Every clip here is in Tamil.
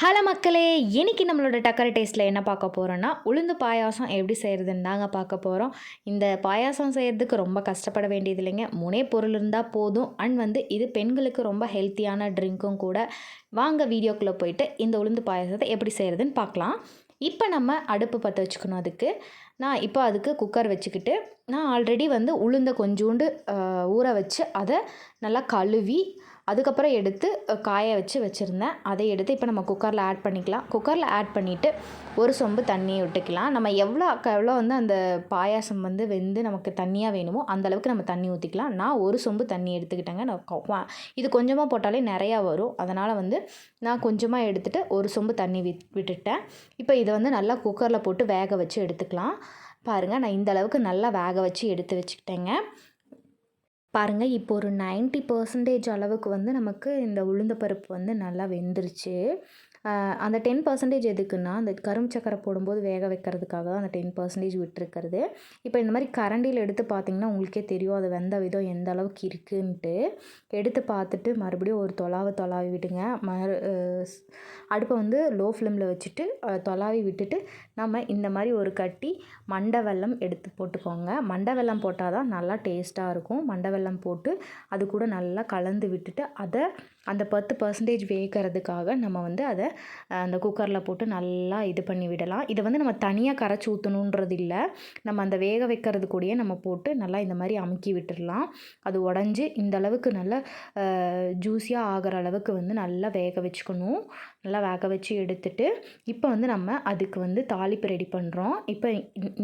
ஹலோ மக்களே இன்றைக்கி நம்மளோட டக்கரை டேஸ்ட்டில் என்ன பார்க்க போகிறோன்னா உளுந்து பாயாசம் எப்படி செய்கிறதுன்னு தாங்க பார்க்க போகிறோம் இந்த பாயாசம் செய்கிறதுக்கு ரொம்ப கஷ்டப்பட வேண்டியது இல்லைங்க. மூணே பொருள் இருந்தால் போதும். அண்ட் வந்து இது பெண்களுக்கு ரொம்ப ஹெல்த்தியான ட்ரிங்க்கும் கூட. வாங்க வீடியோக்குள்ளே போயிட்டு இந்த உளுந்து பாயாசத்தை எப்படி செய்கிறதுன்னு பார்க்கலாம். இப்போ நம்ம அடுப்பு பற்ற வச்சுக்கணும் அதுக்கு. நான் இப்போ அதுக்கு குக்கர் வச்சுக்கிட்டு நான் ஆல்ரெடி வந்து உளுந்த கொஞ்சோண்டு ஊற வச்சு அதை நல்லா கழுவி அதுக்கப்புறம் எடுத்து காய வச்சு வச்சுருந்தேன். அதை எடுத்து இப்போ நம்ம குக்கரில் ஆட் பண்ணிக்கலாம். குக்கரில் ஆட் பண்ணிவிட்டு ஒரு சொம்பு தண்ணியை விட்டுக்கலாம். நம்ம எவ்வளோ எவ்வளோ வந்து அந்த பாயாசம் வந்து வெந்து நமக்கு தண்ணியாக வேணுமோ அந்த அளவுக்கு நம்ம தண்ணி ஊற்றிக்கலாம் நான் ஒரு சொம்பு தண்ணி எடுத்துக்கிட்டேங்க. நான் இது கொஞ்சமாக போட்டாலே நிறையா வரும். அதனால் வந்து நான் கொஞ்சமாக எடுத்துகிட்டு ஒரு சொம்பு தண்ணி விட் விட்டுட்டேன். இப்போ இதை வந்து நல்லா குக்கரில் போட்டு வேக வச்சு எடுத்துக்கலாம். பாருங்கள் நான் இந்த அளவுக்கு நல்லா வேக வச்சு எடுத்து வச்சுக்கிட்டேங்க. பாருங்கள் இப்போ ஒரு 90% பர்சன்டேஜ் அளவுக்கு வந்து நமக்கு இந்த உளுந்த பருப்பு வந்து நல்லா வெந்துருச்சு. அந்த டென் பர்சன்டேஜ் எதுக்குன்னா அந்த கரும்பு சக்கரை போடும்போது வேக வைக்கிறதுக்காக தான் அந்த டென் பர்சன்டேஜ் விட்டுருக்கிறது. இப்போ இந்த மாதிரி கரண்டியில் எடுத்து பார்த்தீங்கன்னா உங்களுக்கே தெரியும் அது வெந்த விதம் எந்த அளவுக்கு இருக்குன்ட்டு. எடுத்து பார்த்துட்டு மறுபடியும் ஒரு தொலாவை தொலாவி விடுங்க. மறு அடுப்பை வந்து லோ ஃப்ளேமில் வச்சுட்டு தொலாவி விட்டுட்டு நம்ம இந்த மாதிரி ஒரு கட்டி மண்டை வெல்லம் எடுத்து போட்டுக்கோங்க. மண்டை வெல்லம் போட்டால் தான் நல்லா டேஸ்ட்டாக இருக்கும். மண்டை வெல்லம் போட்டு அது கூட நல்லா கலந்து விட்டுட்டு அதை அந்த பத்து பர்சன்டேஜ் வேகிறதுக்காக நம்ம வந்து அதை அந்த குக்கரில் போட்டு நல்லா இது பண்ணி விடலாம். இதை வந்து நம்ம தனியாக கரைச்சி ஊற்றணுன்றது இல்லை. நம்ம அந்த வேக வைக்கிறது கூடயே நம்ம போட்டு நல்லா இந்த மாதிரி அமுக்கி விட்டுடலாம் அது உடஞ்சி இந்த அளவுக்கு நல்லா ஜூஸியாக ஆகிற அளவுக்கு வந்து நல்லா வேக வச்சுக்கணும். நல்லா வேக வச்சு எடுத்துட்டு இப்போ வந்து நம்ம அதுக்கு வந்து தாளிப்பு ரெடி பண்ணுறோம் இப்போ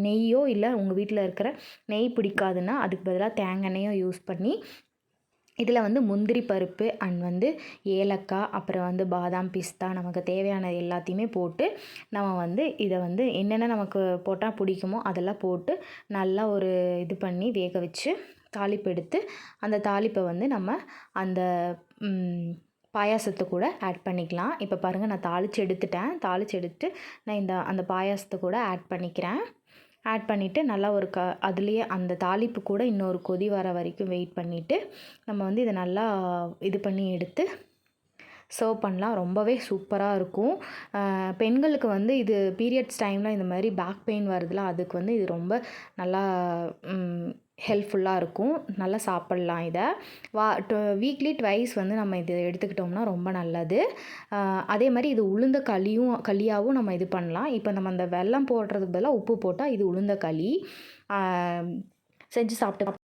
நெய்யோ இல்லை உங்கள் வீட்டில் இருக்கிற நெய் பிடிக்காதுன்னா அதுக்கு பதிலாக தேங்காய் எண்ணெயோ யூஸ் பண்ணி இதில் வந்து முந்திரி பருப்பு அண்ட் வந்து ஏலக்காய் அப்புறம் வந்து பாதாம் பிஸ்தா நமக்கு தேவையான எல்லாத்தையுமே போட்டு நம்ம வந்து இதை வந்து என்னென்ன நமக்கு போட்டால் பிடிக்குமோ அதெல்லாம் போட்டு நல்லா ஒரு இது பண்ணி வேக வச்சு தாளிப்பு எடுத்து அந்த தாளிப்பை வந்து நம்ம அந்த பாயாசத்தை கூட ஆட் பண்ணிக்கலாம். இப்போ பாருங்கள் நான் தாளித்து எடுத்துட்டேன். தாளித்து எடுத்து நான் இந்த அந்த பாயாசத்தை கூட ஆட் பண்ணிக்கிறேன். ஆட் பண்ணிவிட்டு நல்லா ஒரு க அதுலேயே அந்த தாளிப்பு கூட இன்னொரு கொதி வர வரைக்கும் வெயிட் பண்ணிவிட்டு நம்ம வந்து இதை நல்லா இது பண்ணி எடுத்து சர்வ் பண்ணலாம். ரொம்பவே சூப்பராக இருக்கும். பெண்களுக்கு வந்து இது பீரியட்ஸ் டைமில் இந்த மாதிரி பேக் பெயின் வருதுல அதுக்கு வந்து இது ரொம்ப நல்லா ஹெல்ப்ஃபுல்லாக இருக்கும். நல்லா சாப்பிட்லாம் இதை. வா வீக்லி ட்வைஸ் வந்து நம்ம இது எடுத்துக்கிட்டோம்னா ரொம்ப நல்லது. அதே மாதிரி இது உளுந்த களியும் களியாகவும் நம்ம இது பண்ணலாம். இப்போ நம்ம அந்த வெல்லம் போடுறதுக்கு பதிலாக உப்பு போட்டால் இது உளுந்த களி. செஞ்சு சாப்பிட்டு